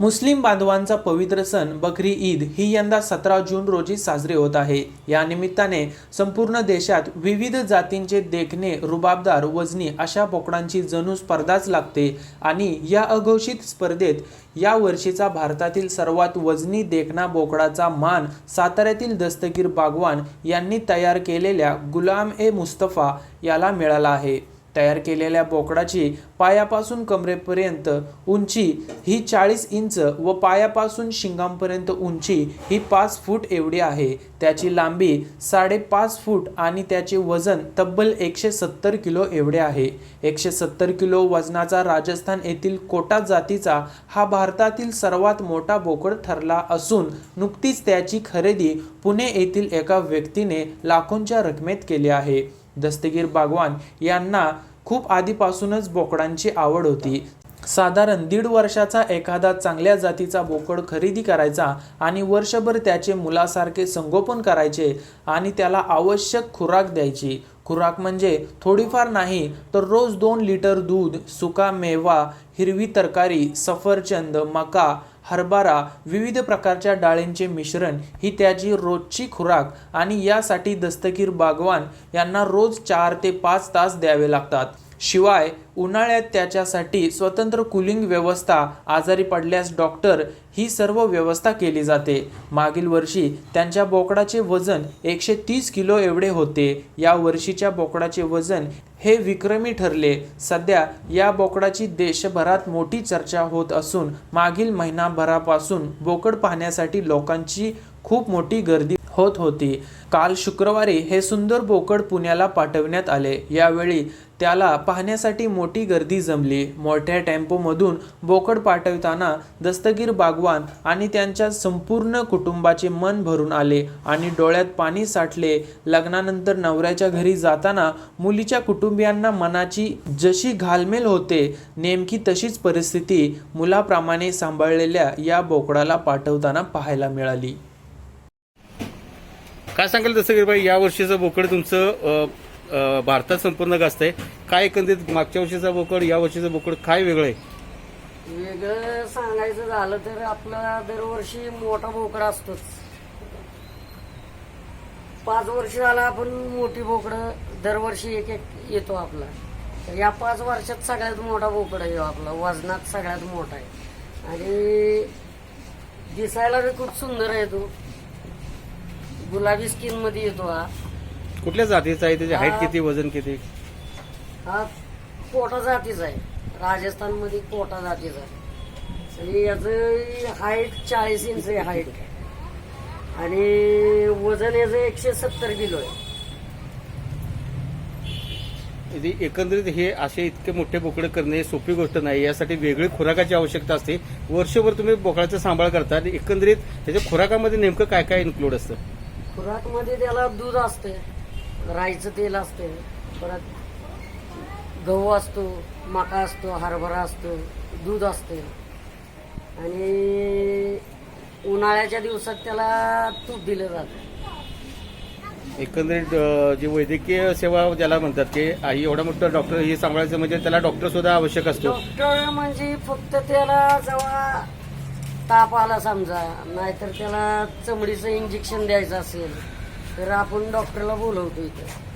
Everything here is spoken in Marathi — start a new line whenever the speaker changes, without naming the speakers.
मुस्लिम बांधवांचा पवित्र सण बकरी ईद ही यंदा सतरा जून रोजी साजरी होत आहे. या निमित्ताने संपूर्ण देशात विविध जातींचे देखणे रुबाबदार वजनी अशा बोकडांची जणू स्पर्धाच लागते आणि या अघोषित स्पर्धेत या वर्षीचा भारतातील सर्वात वजनी देखणा बोकडाचा मान साताऱ्यातील दस्तगीर बागवान यांनी तयार केलेल्या गुलाम ए मुस्तफा याला मिळाला आहे. तयार केलेल्या बोकडाची पायापासून कमरेपर्यंत उंची ही चाळीस इंच व पायापासून शिंगांपर्यंत उंची ही पाच फूट एवढी आहे. त्याची लांबी साडेपाच फूट आणि त्याचे वजन तब्बल एकशे सत्तर किलो एवढे आहे. एकशे सत्तर किलो वजनाचा राजस्थान येथील कोटा जातीचा हा भारतातील सर्वात मोठा बोकड ठरला असून नुकतीच त्याची खरेदी पुणे येथील एका व्यक्तीने लाखोंच्या रकमेत केली आहे. दस्तगीर बागवान यांना खूप आधीपासूनच बोकडांची आवड होती. साधारण दीड वर्षाचा एखादा चांगल्या जातीचा बोकड खरेदी करायचा आणि वर्षभर त्याचे मुलासारखे संगोपन करायचे आणि त्याला आवश्यक खुराक द्यायची. खुराक म्हणजे थोडीफार नाही तर रोज दोन लिटर दूध सुका मेवा हिरवी तरकारी सफरचंद मका हरभरा विविध प्रकारच्या डाळींचे मिश्रण ही त्याची रोजची खुराक आणि यासाठी दस्तगीर बागवान यांना रोज चार ते पाच तास द्यावे लागतात. शिवाय उन्हाळ्यात त्याच्यासाठी स्वतंत्र कुलिंग व्यवस्था आजारी पडल्यास डॉक्टर ही सर्व व्यवस्था केली जाते. मागील वर्षी त्यांच्या बोकडाचे वजन एकशे तीस किलो एवढे होते. या वर्षीच्या बोकडाचे वजन हे विक्रमी ठरले. सध्या या बोकडाची देशभरात मोठी चर्चा होत असून मागील महिनाभरापासून बोकड पाहण्यासाठी लोकांची खूप मोठी गर्दी होत होती. काल शुक्रवारी हे सुंदर बोकड पुण्याला पाठवण्यात आले. यावेळी त्याला पाहण्यासाठी मोठी गर्दी जमली. मोठ्या टेम्पोमधून बोकड पाठवताना दस्तगीर बागवान आणि त्यांच्या संपूर्ण कुटुंबाचे मन भरून आले आणि डोळ्यात पाणी साठले. लग्नानंतर नवऱ्याच्या घरी जाताना मुलीच्या कुटुंबियांना मनाची जशी घालमेल होते नेमकी तशीच परिस्थिती मुलाप्रमाणे सांभाळलेल्या या बोकडाला पाठवताना पाहायला मिळाली.
काय सांगाल जसं की बाई या वर्षीचं बोकड तुमचं अ, भारतात संपूर्ण गाजत आहे काय एकंदरीत मागच्या वर्षीचा बोकड या वर्षीचं बोकड काय वेगळं आहे?
वेगळं सांगायचं झालं तर आपला दरवर्षी मोठा बोकडा असतोच. पाच वर्ष झाला आपण मोठी बोकडं दरवर्षी एक एक येतो आपला. तर या पाच वर्षात सगळ्यात मोठा बोकडा येतो हो आपला. वजनात सगळ्यात मोठा आहे. आणि दिसायला बी खूप सुंदर आहे तो. गुलाबी स्किनमध्ये येतो हा.
कुठल्या जातीचा आहे? त्याची हाईट किती वजन किती?
हा कोटा जातीचा आहे. राजस्थानमध्ये कोटा जातीचा आहे. आणि याचं हाईट चाळीस इंच आहे हाईट आणि वजन याचं एकशे सत्तर किलो आहे.
एकंदरीत हे असे इतके मोठे बोकडे करणे ही सोपी गोष्ट नाही. यासाठी वेगळी खुराकाची आवश्यकता असते. वर्षभर तुम्ही बोकडाचा सांभाळ करता एकंदरीत त्याच्या खुराकामध्ये नेमकं काय काय इन्क्लूड असतं?
खुराकमध्ये त्याला दूध असते राईचं तेल असते परत गहू असतो मका असतो हरभरा असतो दूध असते. आणि उन्हाळ्याच्या दिवसात त्याला तूप दिलं जातं.
एकंदरीत अ, जी वैद्यकीय सेवा ज्याला म्हणतात की आई एवढा मोठा डॉक्टर हे सांभाळायचं म्हणजे त्याला डॉक्टर सुद्धा आवश्यक असतो.
डॉक्टर म्हणजे फक्त त्याला जेव्हा ताप आला समजा नाहीतर त्याला चमडीचं इंजेक्शन द्यायचं असेल तर आपण डॉक्टरला बोलवतो इथं.